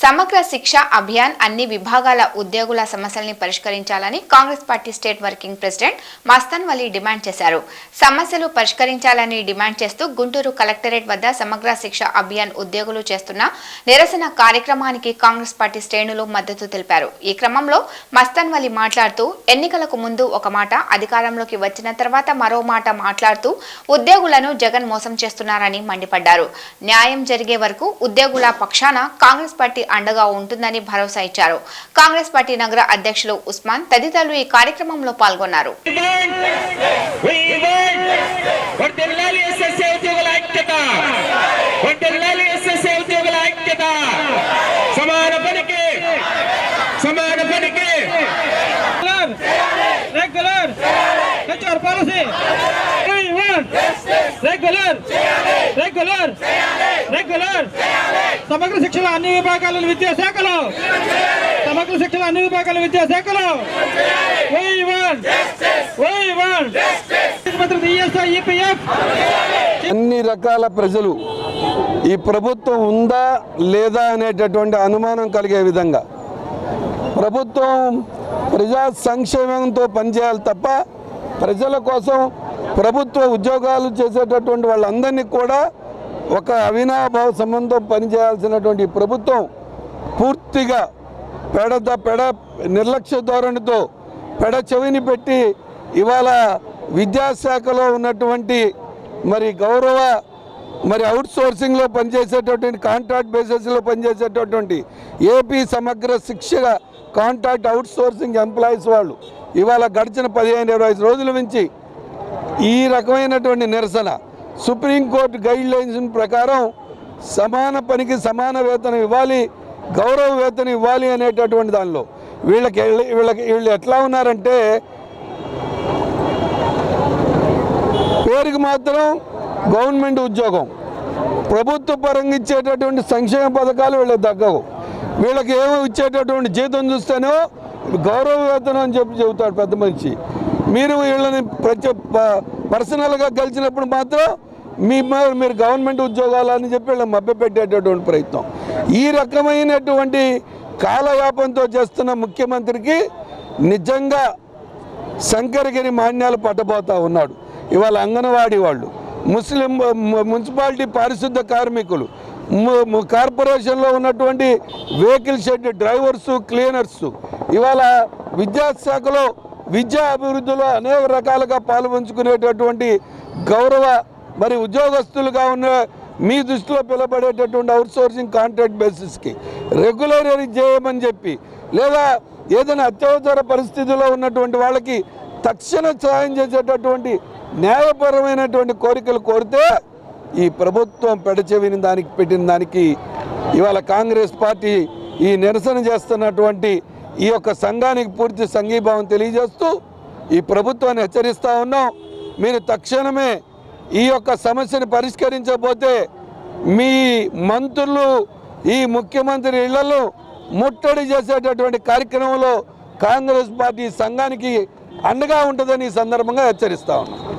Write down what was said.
సమగ్ర శిక్ష అభియాన్ అన్ని విభాగాల ఉద్యోగుల సమస్యల్ని పరిష్కరించాలని Congress party state working president Mastan Vali demand చేశారు. సమస్యలు పరిష్కరించాలని డిమాండ్ చేస్తూ గుంటూరు కలెక్టరేట్ వద్ద సమగ్ర శిక్ష అభియాన్ ఉద్యోగులు చేస్తున్న నిరసన కార్యక్రమానికి కాంగ్రెస్ పార్టీ శ్రేణులు మద్దతు తెలిపారు. ఈ క్రమంలో మస్తాన్ వలీ మాట్లాడుతూ ఎన్నికలకు ముందు ఒక మాట అధికారంలోకి వచ్చిన తర్వాత మరో మాట మాట్లాడుతూ ఉద్యోగులను జగన్ మోసం చేస్తున్నారని మండిపడ్డారు. న్యాయం జరిగే వరకు ఉద్యోగుల పక్షాన కాంగ్రెస్ పార్టీ పార్టీ అండగా ఉంటుందని భరోసా ఇచ్చారు కాంగ్రెస్ పార్టీ నగర అధ్యక్షులు ఉస్మాన్ తదితరులు ఈ కార్యక్రమంలో పాల్గొన్నారు వర్దిల్లాలి సమాన పనికి సమాన పనికి regular HR policy regular regular regular సమగ్ర శిక్షణ అన్ని విభాగాల విద్యాశాఖలో సమగ్ర శిక్షణ అన్ని విభాగాల విద్యాశాఖలో అన్ని రకాల ప్రజలు ఈ ప్రభుత్వం ఉందా లేదా అనేటటువంటి అనుమానం కలిగే విధంగా ప్రభుత్వం ప్రజా సంక్షేమంతో పనిచేయాలి తప్ప ప్రజల కోసం ప్రభుత్వ ఉద్యోగాలు చేసేటటువంటి వాళ్ళందరినీ కూడా ఒక అవినాభావ సంబంధం పనిచేయాల్సినటువంటి ప్రభుత్వం పూర్తిగా పెడద పెడ నిర్లక్ష్య ధోరణితో పెడ చెవిని పెట్టి ఇవాళ విద్యాశాఖలో ఉన్నటువంటి మరి గౌరవ మరి అవుట్ సోర్సింగ్లో పనిచేసేటటువంటి కాంట్రాక్ట్ బేసిస్లో పనిచేసేటటువంటి ఏపీ సమగ్ర శిక్షణ కాంట్రాక్ట్ అవుట్ సోర్సింగ్ ఎంప్లాయీస్ వాళ్ళు ఇవాళ గడిచిన పదిహేను ఇరవై ఐదు రోజుల నుంచి ఈ రకమైనటువంటి నిరసన సుప్రీంకోర్టు గైడ్ లైన్స్ ప్రకారం సమాన పనికి సమాన వేతనం ఇవ్వాలి గౌరవ వేతనం ఇవ్వాలి అనేటటువంటి దానిలో. వీళ్ళకి వీళ్ళకి వీళ్ళు ఎట్లా ఉన్నారంటే పేరుకి మాత్రం గవర్నమెంట్ ఉద్యోగం. ప్రభుత్వ పరంగా ఇచ్చేటటువంటి సంక్షేమ పథకాలు వీళ్ళకి తగ్గవు. వీళ్ళకి ఏమో ఇచ్చేటటువంటి జీతం చూస్తేనో గౌరవ వేతనం అని చెప్పి చెబుతాడు పెద్ద మనిషి. మీరు వీళ్ళని ప్రతి పర్సనల్గా కలిసినప్పుడు మాత్రం మీ మీరు గవర్నమెంట్ ఉద్యోగాలు అని చెప్పి వీళ్ళని మభ్యపెట్టేటటువంటి ప్రయత్నం. ఈ రకమైనటువంటి కాలయాపంతో చేస్తున్న ముఖ్యమంత్రికి నిజంగా శంకరగిరి మాన్యాలు పట్టబోతా ఉన్నాడు. ఇవాళ అంగన్వాడీ వాళ్ళు ముస్లిం మున్సిపాలిటీ పారిశుద్ధ కార్మికులు కార్పొరేషన్లో ఉన్నటువంటి వెహికల్ షెడ్ డ్రైవర్సు క్లీనర్సు ఇవాళ విద్యాశాఖలో విద్యా అభివృద్ధిలో అనేక రకాలుగా పాల్పంచుకునేటటువంటి గౌరవ మరి ఉద్యోగస్తులుగా ఉన్న మీ దృష్టిలో పిలబడేటటువంటి అవుట్సోర్సింగ్ కాంట్రాక్ట్ బేసిస్కి రెగ్యులరీ చేయమని చెప్పి లేదా ఏదైనా అత్యవసర పరిస్థితిలో ఉన్నటువంటి వాళ్ళకి తక్షణ సాయం చేసేటటువంటి న్యాయపరమైనటువంటి కోరికలు కోరితే ఈ ప్రభుత్వం పెడచెవిని దానికి పెట్టిన దానికి ఇవాళ కాంగ్రెస్ పార్టీ ఈ నిరసన చేస్తున్నటువంటి ఈ యొక్క సంఘానికి పూర్తి సంఘీభావం తెలియజేస్తూ ఈ ప్రభుత్వాన్ని హెచ్చరిస్తూ ఉన్నాం. మీరు తక్షణమే ఈ యొక్క సమస్యను పరిష్కరించకపోతే మీ మంత్రులు ఈ ముఖ్యమంత్రి ఇళ్ళలో ముట్టడి చేసేటటువంటి కార్యక్రమంలో కాంగ్రెస్ పార్టీ సంఘానికి అండగా ఉంటుందని ఈ సందర్భంగా హెచ్చరిస్తా ఉన్నాం.